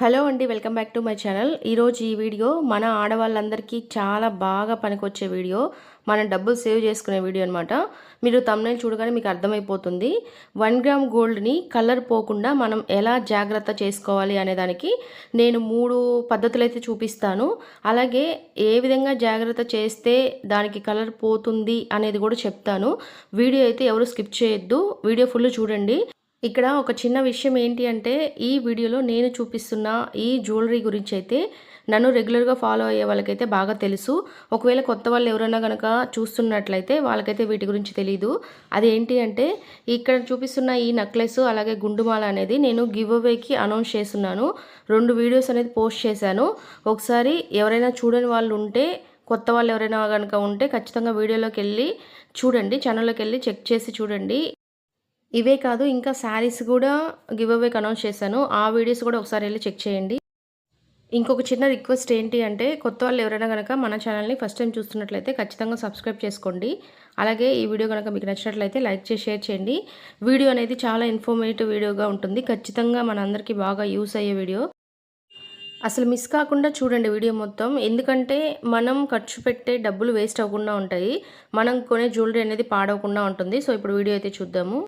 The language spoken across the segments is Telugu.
హలో అండి welcome back to my channel. ఈరోజు ఈ వీడియో మన ఆడవాళ్ళందరికీ చాలా బాగా పనికొచ్చే వీడియో మనం డబ్బులు సేవ్ చేసుకునే వీడియో అనమాట మీరు తమ్నైల్ చూడగానే మీకు అర్థమైపోతుంది. వన్ గ్రామ్ గోల్డ్ని కలర్ పోకుండా మనం ఎలా జాగ్రత్త చేసుకోవాలి అనే దానికి నేను మూడు పద్ధతులు అయితే చూపిస్తాను. అలాగే ఏ విధంగా జాగ్రత్త చేస్తే దానికి కలర్ పోతుంది అనేది కూడా చెప్తాను. వీడియో అయితే ఎవరు స్కిప్ చేయొద్దు. వీడియో ఫుల్ చూడండి. ఇక్కడ ఒక చిన్న విషయం ఏంటి అంటే ఈ వీడియోలో నేను చూపిస్తున్న ఈ జ్యువెలరీ గురించి అయితే నన్ను రెగ్యులర్గా ఫాలో అయ్యే వాళ్ళకైతే బాగా తెలుసు. ఒకవేళ కొత్త వాళ్ళు ఎవరైనా కనుక చూస్తున్నట్లయితే వాళ్ళకైతే వీటి గురించి తెలియదు అదేంటి అంటే ఇక్కడ చూపిస్తున్న ఈ నెక్లెస్ అలాగే గుండుమాల అనేది నేను గివ్ అవేకి అనౌన్స్ చేస్తున్నాను. రెండు వీడియోస్ అనేది పోస్ట్ చేశాను. ఒకసారి ఎవరైనా చూడని వాళ్ళు ఉంటే కొత్త వాళ్ళు ఎవరైనా కనుక ఉంటే ఖచ్చితంగా వీడియోలోకి వెళ్ళి చూడండి ఛానల్లోకి వెళ్ళి చెక్ చేసి చూడండి. ఇవే కాదు ఇంకా శారీస్ కూడా గివ్ అవేకి అనౌన్స్ చేశాను. ఆ వీడియోస్ కూడా ఒకసారి వెళ్ళి చెక్ చేయండి. ఇంకొక చిన్న రిక్వెస్ట్ ఏంటి అంటే కొత్త వాళ్ళు ఎవరైనా కనుక మన ఛానల్ని ఫస్ట్ టైం చూస్తున్నట్లయితే ఖచ్చితంగా సబ్స్క్రైబ్ చేసుకోండి. అలాగే ఈ వీడియో కనుక మీకు నచ్చినట్లయితే లైక్ చేసి షేర్ చేయండి. వీడియో అనేది చాలా ఇన్ఫర్మేటివ్ వీడియోగా ఉంటుంది. ఖచ్చితంగా మనందరికీ బాగా యూస్ అయ్యే వీడియో. అసలు మిస్ కాకుండా చూడండి వీడియో మొత్తం. ఎందుకంటే మనం ఖర్చు పెట్టే డబ్బులు వేస్ట్ అవ్వకుండా ఉంటాయి. మనం కొనే జ్యువెలరీ అనేది పాడవకుండా ఉంటుంది. సో ఇప్పుడు వీడియో అయితే చూద్దాము.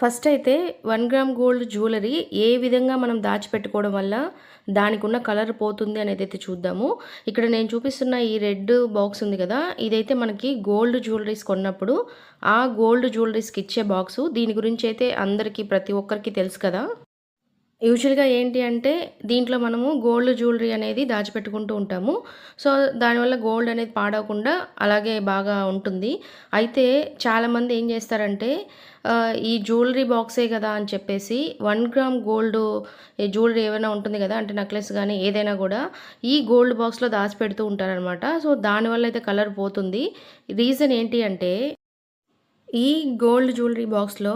ఫస్ట్ అయితే వన్ గ్రామ్ గోల్డ్ జ్యువెలరీ ఏ విధంగా మనం దాచిపెట్టుకోవడం వల్ల దానికి ఉన్న కలర్ పోతుంది అనేది అయితే చూద్దాము. ఇక్కడ నేను చూపిస్తున్న ఈ రెడ్ బాక్స్ ఉంది కదా ఇదైతే మనకి గోల్డ్ జ్యువెలరీస్ కొన్నప్పుడు ఆ గోల్డ్ జ్యువెలరీస్కి ఇచ్చే బాక్సు దీని గురించి అయితే అందరికీ ప్రతి ఒక్కరికి తెలుసు కదా. యూజువల్గా ఏంటి అంటే దీంట్లో మనము గోల్డ్ జ్యువెలరీ అనేది దాచిపెట్టుకుంటూ ఉంటాము. సో దానివల్ల గోల్డ్ అనేది పాడవకుండా అలాగే బాగా ఉంటుంది. అయితే చాలామంది ఏం చేస్తారంటే ఈ జ్యువెలరీ బాక్సే కదా అని చెప్పేసి వన్ గ్రామ్ గోల్డ్ జ్యువెలరీ ఏమైనా ఉంటుంది కదా అంటే నెక్లెస్ కానీ ఏదైనా కూడా ఈ గోల్డ్ బాక్స్లో దాచిపెడుతూ ఉంటారనమాట సో దానివల్ల అయితే కలర్ పోతుంది. రీజన్ ఏంటి అంటే ఈ గోల్డ్ జ్యువెలరీ బాక్స్లో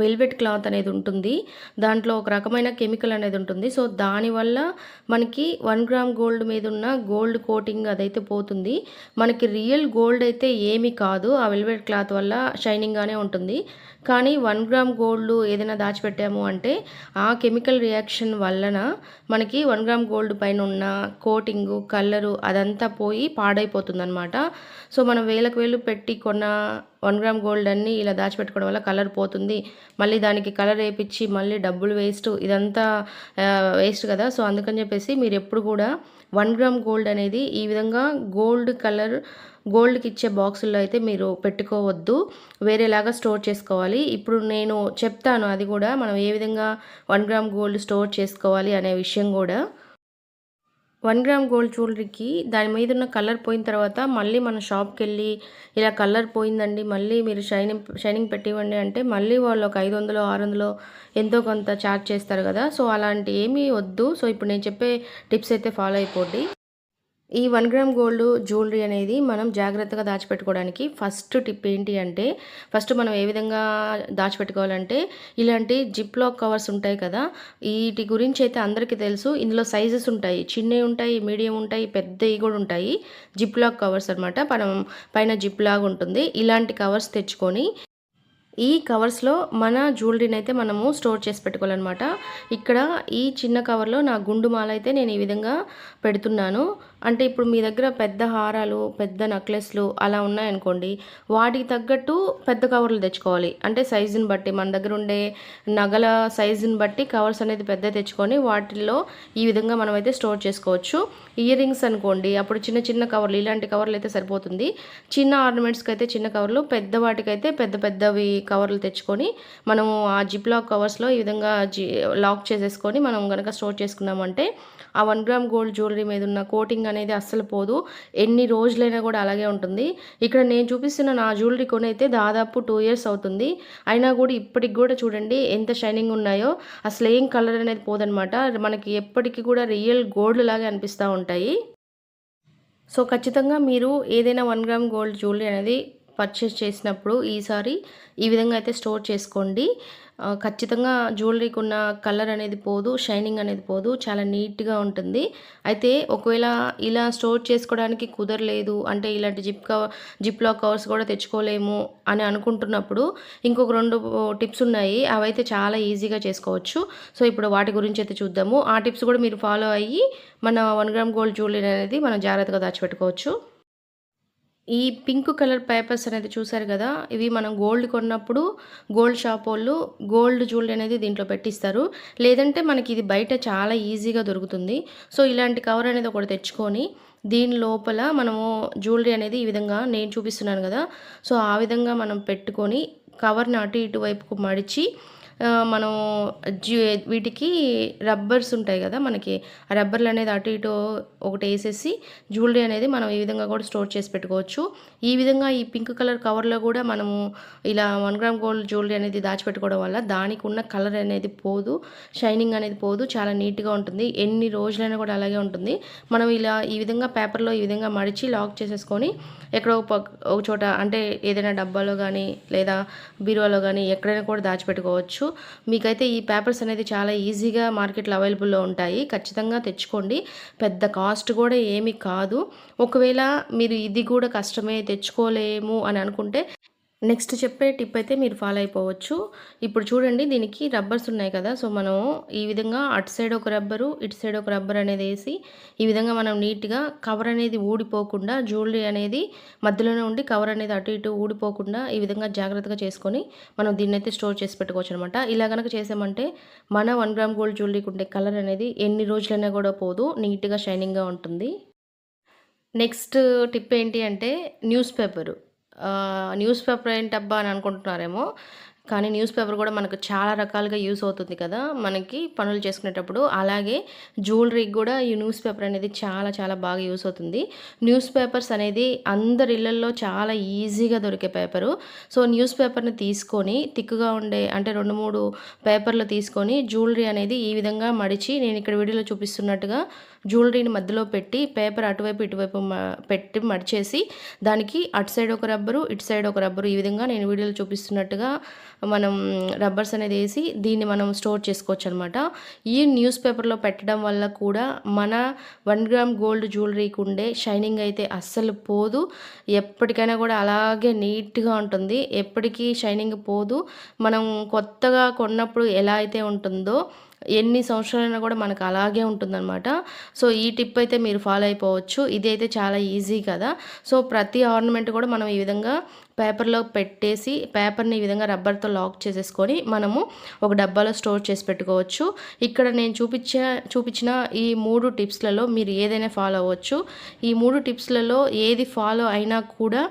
వెల్వెట్ క్లాత్ అనేది ఉంటుంది. దాంట్లో ఒక రకమైన కెమికల్ అనేది ఉంటుంది. సో దానివల్ల మనకి వన్ గ్రామ్ గోల్డ్ మీద ఉన్న గోల్డ్ కోటింగ్ అదైతే పోతుంది. మనకి రియల్ గోల్డ్ అయితే ఏమీ కాదు. ఆ వెల్వెట్ క్లాత్ వల్ల షైనింగ్గానే ఉంటుంది. కానీ వన్ గ్రామ్ గోల్డ్ ఏదైనా దాచిపెట్టాము అంటే ఆ కెమికల్ రియాక్షన్ వలన మనకి వన్ గ్రామ్ గోల్డ్ పైన ఉన్న కోటింగు కలరు అదంతా పోయి పాడైపోతుంది అనమాట సో మనం వేలకు వేలు పెట్టి కొన్న వన్ గ్రామ్ గోల్డ్ అన్ని ఇలా దాచిపెట్టుకోవడం వల్ల కలర్ పోతుంది. మళ్ళీ దానికి కలర్ వేయించి మళ్ళీ డబ్బులు వేస్ట్ ఇదంతా వేస్ట్ కదా. సో అందుకని చెప్పేసి మీరు ఎప్పుడు కూడా వన్ గ్రామ్ గోల్డ్ అనేది ఈ విధంగా గోల్డ్ కలర్ గోల్డ్కి ఇచ్చే బాక్సుల్లో అయితే మీరు పెట్టుకోవద్దు. వేరేలాగా స్టోర్ చేసుకోవాలి. ఇప్పుడు నేను చెప్తాను అది కూడా మనం ఏ విధంగా వన్ గ్రామ్ గోల్డ్ స్టోర్ చేసుకోవాలి అనే విషయం కూడా. వన్ గ్రామ్ గోల్డ్ జ్యువెలరీకి దాని మీద ఉన్న కలర్ పోయిన తర్వాత మళ్ళీ మన షాప్కి వెళ్ళి ఇలా కలర్ పోయిందండి మళ్ళీ మీరు షైనింగ్ షైనింగ్ పెట్టివ్వండి అంటే మళ్ళీ వాళ్ళు ఒక ఐదు వందలు ఆరు వందలు ఎంతో కొంత ఛార్జ్ చేస్తారు కదా. సో అలాంటి ఏమీ వద్దు. సో ఇప్పుడు నేను చెప్పే టిప్స్ అయితే ఫాలో అయిపోండి. ఈ వన్ గ్రామ్ గోల్డ్ జ్యువెలరీ అనేది మనం జాగ్రత్తగా దాచిపెట్టుకోవడానికి ఫస్ట్ టిప్ ఏంటి అంటే ఫస్ట్ మనం ఏ విధంగా దాచిపెట్టుకోవాలంటే ఇలాంటి జిప్ లాక్ కవర్స్ ఉంటాయి కదా వీటి గురించి అయితే అందరికీ తెలుసు. ఇందులో సైజెస్ ఉంటాయి. చిన్నవి ఉంటాయి మీడియం ఉంటాయి పెద్దవి కూడా ఉంటాయి. జిప్ లాక్ కవర్స్ అనమాట మనం పైన జిప్ లాగా ఉంటుంది. ఇలాంటి కవర్స్ తెచ్చుకొని ఈ కవర్స్లో మన జ్యువెలరీని అయితే మనము స్టోర్ చేసి పెట్టుకోవాలన్నమాట. ఇక్కడ ఈ చిన్న కవర్లో నా గుండు మాల అయితే నేను ఈ విధంగా పెడుతున్నాను. అంటే ఇప్పుడు మీ దగ్గర పెద్ద హారాలు పెద్ద నెక్లెస్లు అలా ఉన్నాయనుకోండి వాటికి తగ్గట్టు పెద్ద కవర్లు తెచ్చుకోవాలి. అంటే సైజుని బట్టి మన దగ్గర ఉండే నగల సైజుని బట్టి కవర్స్ అనేది పెద్ద తెచ్చుకొని వాటిల్లో ఈ విధంగా మనమైతే స్టోర్ చేసుకోవచ్చు. ఇయర్ రింగ్స్ అనుకోండి అప్పుడు చిన్న చిన్న కవర్లు ఇలాంటి కవర్లు అయితే సరిపోతుంది. చిన్న ఆర్నమెంట్స్కి అయితే చిన్న కవర్లు పెద్ద వాటికైతే పెద్ద పెద్దవి కవర్లు తెచ్చుకొని మనము ఆ జిప్ లాక్ కవర్స్లో ఈ విధంగా జి లాక్ చేసేసుకొని మనం కనుక స్టోర్ చేసుకున్నామంటే ఆ వన్ గ్రామ్ గోల్డ్ జ్యువెలరీ మీద ఉన్న కోటింగ్ అనేది అస్సలు పోదు. ఎన్ని రోజులైనా కూడా అలాగే ఉంటుంది. ఇక్కడ నేను చూపిస్తున్న నా జ్యువెలరీ కొని అయితే దాదాపు టూ ఇయర్స్ అవుతుంది. అయినా కూడా ఇప్పటికి కూడా చూడండి ఎంత షైనింగ్ ఉన్నాయో. అసలు ఏం కలర్ అనేది పోదనమాట మనకి ఎప్పటికీ కూడా రియల్ గోల్డ్ లాగా అనిపిస్తూ ఉంటాయి. సో ఖచ్చితంగా మీరు ఏదైనా వన్ గ్రామ్ గోల్డ్ జ్యువెలరీ అనేది పర్చేస్ చేసినప్పుడు ఈసారి ఈ విధంగా అయితే స్టోర్ చేసుకోండి. ఖచ్చితంగా జ్యువెలరీకి ఉన్న కలర్ అనేది పోదు షైనింగ్ అనేది పోదు చాలా నీట్గా ఉంటుంది. అయితే ఒకవేళ ఇలా స్టోర్ చేసుకోవడానికి కుదరలేదు అంటే ఇలాంటి zip cover zip lock covers కూడా తెచ్చుకోలేము అని అనుకుంటున్నప్పుడు ఇంకొక రెండు టిప్స్ ఉన్నాయి. అవైతే చాలా ఈజీగా చేసుకోవచ్చు. సో ఇప్పుడు వాటి గురించి అయితే చూద్దాము. ఆ టిప్స్ కూడా మీరు ఫాలో అయ్యి మన వన్ గ్రామ్ గోల్డ్ జ్యువెలరీ అనేది మనం జాగ్రత్తగా దాచిపెట్టుకోవచ్చు. ఈ పింక్ కలర్ పేపర్స్ అనేది చూసారు కదా? ఇవి మనం గోల్డ్ కొన్నప్పుడు గోల్డ్ షాప్ వాళ్ళు గోల్డ్ జ్యువెలరీ అనేది దీంట్లో పెట్టిస్తారు. లేదంటే మనకి ఇది బయట చాలా ఈజీగా దొరుకుతుంది. సో ఇలాంటి కవర్ అనేది ఒకటి తెచ్చుకొని దీని లోపల మనము జ్యువెలరీ అనేది ఈ విధంగా నేను చూపిస్తున్నాను కదా? సో ఆ విధంగా మనం పెట్టుకొని కవర్ని అటు ఇటు వైపుకు మడిచి మనం జ్యూ వీటికి రబ్బర్స్ ఉంటాయి కదా మనకి ఆ రబ్బర్లు అనేది అటు ఇటు ఒకటి వేసేసి జ్యువెలరీ అనేది మనం ఈ విధంగా కూడా స్టోర్ చేసి పెట్టుకోవచ్చు. ఈ విధంగా ఈ పింక్ కలర్ కవర్లో కూడా మనము ఇలా వన్ గ్రామ్ గోల్డ్ జ్యువెలరీ అనేది దాచిపెట్టుకోవడం వల్ల దానికి ఉన్న కలర్ అనేది పోదు షైనింగ్ అనేది పోదు చాలా నీట్గా ఉంటుంది. ఎన్ని రోజులైనా కూడా అలాగే ఉంటుంది. మనం ఇలా ఈ విధంగా పేపర్లో ఈ విధంగా మడిచి లాక్ చేసేసుకొని ఎక్కడో ఒక ఒక చోట అంటే ఏదైనా డబ్బాలో కానీ లేదా బీరువాలో కానీ ఎక్కడైనా కూడా దాచిపెట్టుకోవచ్చు. మీకైతే ఈ పేపర్స్ అనేది చాలా ఈజీగా మార్కెట్లో అవైలబుల్లో ఉంటాయి. ఖచ్చితంగా తెచ్చుకోండి. పెద్ద కాస్ట్ కూడా ఏమీ కాదు. ఒకవేళ మీరు ఇది కూడా కష్టమే తెచ్చుకోలేము అని అనుకుంటే నెక్స్ట్ చెప్పే టిప్ అయితే మీరు ఫాలో అయిపోవచ్చు. ఇప్పుడు చూడండి దీనికి రబ్బర్స్ ఉన్నాయి కదా సో మనం ఈ విధంగా అటు సైడ్ ఒక రబ్బరు ఇటు సైడ్ ఒక రబ్బర్ అనేది వేసి ఈ విధంగా మనం నీట్గా కవర్ అనేది ఊడిపోకుండా జ్యువెలరీ అనేది మధ్యలోనే ఉండి కవర్ అనేది అటు ఇటు ఊడిపోకుండా ఈ విధంగా జాగ్రత్తగా చేసుకొని మనం దీన్ని అయితే స్టోర్ చేసి పెట్టుకోవచ్చు అనమాట ఇలా కనుక చేసామంటే మన వన్ గ్రామ్ గోల్డ్ జ్యువెలరీకి ఉండే కలర్ అనేది ఎన్ని రోజులైనా కూడా పోదు నీట్గా షైనింగ్గా ఉంటుంది. నెక్స్ట్ టిప్ ఏంటి అంటే న్యూస్ పేపరు. న్యూస్ పేపర్ ఏంటబ్బా అని అనుకుంటున్నారేమో. కానీ న్యూస్ పేపర్ కూడా మనకు చాలా రకాలుగా యూస్ అవుతుంది కదా మనకి పనులు చేసుకునేటప్పుడు. అలాగే జ్యువెలరీకి కూడా ఈ న్యూస్ పేపర్ అనేది చాలా చాలా బాగా యూస్ అవుతుంది. న్యూస్ పేపర్స్ అనేది అందరి ఇళ్ళల్లో చాలా ఈజీగా దొరికే పేపరు. సో న్యూస్ పేపర్ని తీసుకొని తిక్కుగా ఉండే అంటే రెండు మూడు పేపర్లు తీసుకొని జ్యువెలరీ అనేది ఈ విధంగా మడిచి నేను ఇక్కడ వీడియోలో చూపిస్తున్నట్టుగా జ్యువెలరీని మధ్యలో పెట్టి పేపర్ అటువైపు ఇటువైపు మ- పెట్టి మడిచేసి దానికి అటు సైడ్ ఒక రబ్బరు ఇటు సైడ్ ఒక రబ్బరు ఈ విధంగా నేను వీడియోలో చూపిస్తున్నట్టుగా మనం రబ్బర్స్ అనేది వేసి దీన్ని మనం స్టోర్ చేసుకోవచ్చు అనమాట ఈ న్యూస్ పేపర్లో పెట్టడం వల్ల కూడా మన వన్ గ్రామ్ గోల్డ్ జ్యువెలరీకి ఉండే షైనింగ్ అయితే అస్సలు పోదు. ఎప్పటికైనా కూడా అలాగే నీట్గా ఉంటుంది. ఎప్పటికీ షైనింగ్ పోదు. మనం కొత్తగా కొన్నప్పుడు ఎలా అయితే ఉంటుందో ఎన్ని సంవత్సరాలైనా కూడా మనకు అలాగే ఉంటుందన్నమాట. సో ఈ టిప్ అయితే మీరు ఫాలో అయిపోవచ్చు. ఇది అయితే చాలా ఈజీ కదా. సో ప్రతి ఆర్నమెంట్ కూడా మనం ఈ విధంగా పేపర్లో పెట్టేసి పేపర్ని ఈ విధంగా రబ్బర్తో లాక్ చేసేసుకొని మనము ఒక డబ్బాలో స్టోర్ చేసి పెట్టుకోవచ్చు. ఇక్కడ నేను చూపించే చూపించిన ఈ మూడు టిప్స్లలో మీరు ఏదైనా ఫాలో అవ్వచ్చు. ఈ మూడు టిప్స్లలో ఏది ఫాలో అయినా కూడా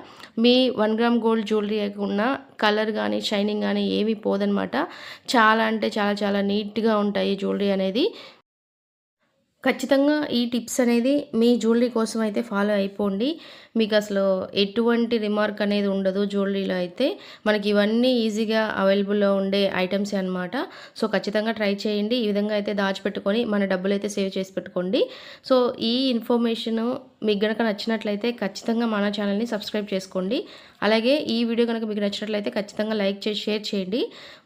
మీ వన్ గ్రామ్ గోల్డ్ జ్యువెలరీ ఉన్న కలర్ కానీ షైనింగ్ కానీ ఏమీ పోదనమాట చాలా అంటే చాలా చాలా నీట్గా ఉంటాయి జ్యువెలరీ అనేది. ఖచ్చితంగా ఈ టిప్స్ అనేది మీ జ్యువెలరీ కోసం అయితే ఫాలో అయిపోండి. మీకు అసలు ఎటువంటి రిమార్క్ అనేది ఉండదు జ్యువెలరీలో అయితే. మనకి ఇవన్నీ ఈజీగా అవైలబుల్లో ఉండే ఐటమ్స్ అనమాట సో ఖచ్చితంగా ట్రై చేయండి. ఈ విధంగా అయితే దాచిపెట్టుకొని మన డబ్బులు అయితే సేవ్ చేసి పెట్టుకోండి. సో ఈ ఇన్ఫర్మేషన్ మీకు గనక నచ్చినట్లయితే ఖచ్చితంగా మన ఛానల్ని సబ్స్క్రైబ్ చేసుకోండి. అలాగే ఈ వీడియో కనుక మీకు నచ్చినట్లయితే ఖచ్చితంగా లైక్ చేసి షేర్ చేయండి.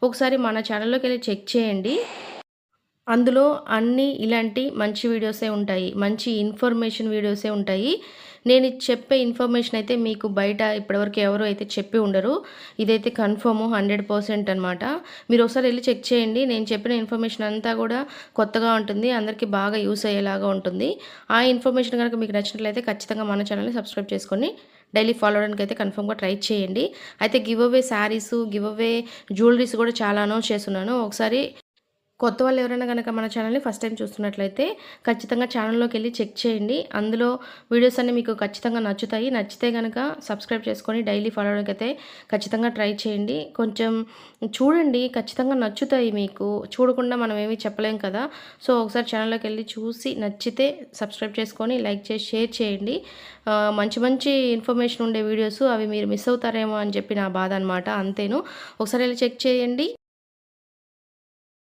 ఒకసారి మన ఛానల్లోకి వెళ్ళి చెక్ చేయండి. అందులో అన్ని ఇలాంటి మంచి వీడియోసే ఉంటాయి. మంచి ఇన్ఫర్మేషన్ వీడియోసే ఉంటాయి. నేను చెప్పే ఇన్ఫర్మేషన్ అయితే మీకు బయట ఇప్పటివరకు ఎవరు అయితే చెప్పి ఉండరు. ఇదైతే కన్ఫర్మ్ హండ్రెడ్ పర్సెంట్ అనమాట మీరు ఒకసారి వెళ్ళి చెక్ చేయండి. నేను చెప్పిన ఇన్ఫర్మేషన్ అంతా కూడా కొత్తగా ఉంటుంది. అందరికీ బాగా యూస్ అయ్యేలాగా ఉంటుంది. ఆ ఇన్ఫర్మేషన్ కనుక మీకు నచ్చినట్లయితే ఖచ్చితంగా మన ఛానల్ని సబ్స్క్రైబ్ చేసుకొని డైలీ ఫాలో అవడానికి అయితే కన్ఫర్మ్గా ట్రై చేయండి. అయితే give away saris give away jewelleries కూడా చాలా అనౌన్స్ చేస్తున్నాను. ఒకసారి కొత్త వాళ్ళు ఎవరైనా కనుక మన ఛానల్ని ఫస్ట్ టైం చూస్తున్నట్లయితే ఖచ్చితంగా ఛానల్లోకి వెళ్ళి చెక్ చేయండి. అందులో వీడియోస్ అన్నీ మీకు ఖచ్చితంగా నచ్చుతాయి. నచ్చితే కనుక సబ్స్క్రైబ్ చేసుకొని డైలీ ఫాలో అవడానికి అయితే ఖచ్చితంగా ట్రై చేయండి. కొంచెం చూడండి ఖచ్చితంగా నచ్చుతాయి మీకు. చూడకుండా మనం ఏమీ చెప్పలేం కదా. సో ఒకసారి ఛానల్లోకి వెళ్ళి చూసి నచ్చితే సబ్స్క్రైబ్ చేసుకొని లైక్ చేసి షేర్ చేయండి. మంచి మంచి ఇన్ఫర్మేషన్ ఉండే వీడియోస్ అవి మీరు మిస్ అవుతారేమో అని చెప్పి నా బాధ అనమాట అంతేను. ఒకసారి వెళ్ళి చెక్ చేయండి.